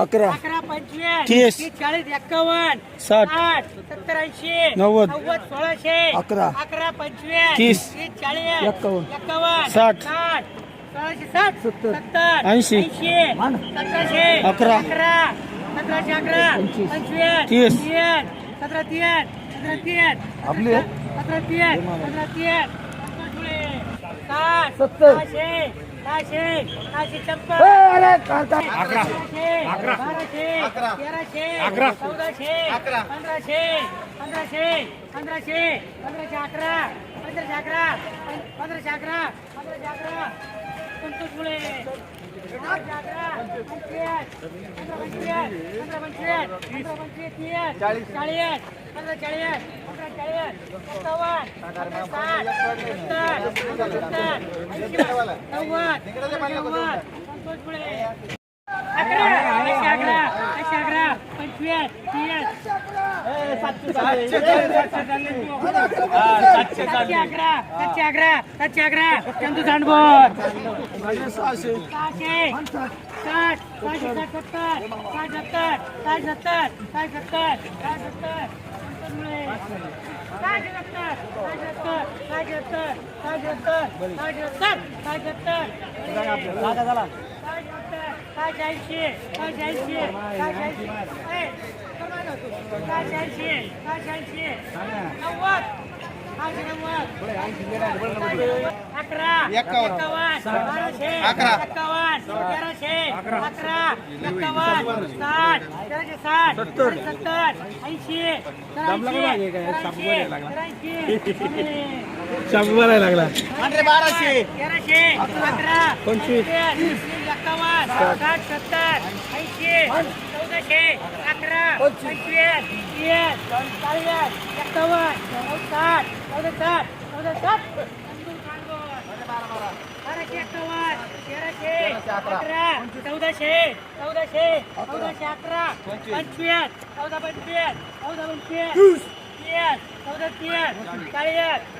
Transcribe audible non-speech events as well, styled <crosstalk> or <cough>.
अकरा. अकरा पंचवीस तीस. चाळीस एक्कावन्न साठ. सत्तर ऐंशी नव्वद. नव्वद सोळाशे अकरा. अकरा पंचवीस तीस. चाळीस एक्कावन्न. एक्कावन्न साठ. साठ सोळाशे साठ सत्तर. सत्तर ऐंशी. सतराशे अकरा. अकरा सतराशे अकरा पंचवीस. पंचवीस तीस. सतरा तीन सतरा तीन आपली? सतरा तीन सतरा तीन साठ सत्तर. सहाशे पंधराशे पंधराशे पंधराशे पंधराशे अकरा पंधराशे अकरा पंधराशे अकरा पंधराशे अकरा. पंचवीस मुळे पंधराशे अकरा पंचवीस पंधरा पंचवीस पंधरा पंचवीस पंधरा पंचवीस तीस चाळीस चाळीस चाळीस अकरा अकरा अकरा पंचवीस तीस सातशे अकरा सातशे अकरा सातशे अकरा चंदू सांडबोर सहाशे साठ सहाशे साठ सत्तर साठ सत्तर साठ सत्तर साठ सत्तर साठ सत्तर सत्तर. सत्तर. सत्तर सत्तर सत्तर सत्तर साठ ऐंशी. नव्वद सातशे नव्वद अकरा एकावन्न बाराशे एकावन्न तेराशे अकरा एकावन्न साठ तेराशे साठ सत्तर ऐंशी. त्र्याऐंशी त्र्याऐंशी <laughs> लागला बाराशे तेराशे अकरा पंचवीस चौदाशे बाराशे चौदाशे चौदाशे चौदाशे अकरा पंचवीस चौदा पंचवीस चौदा पंचवीस चौदा तीस चाळीस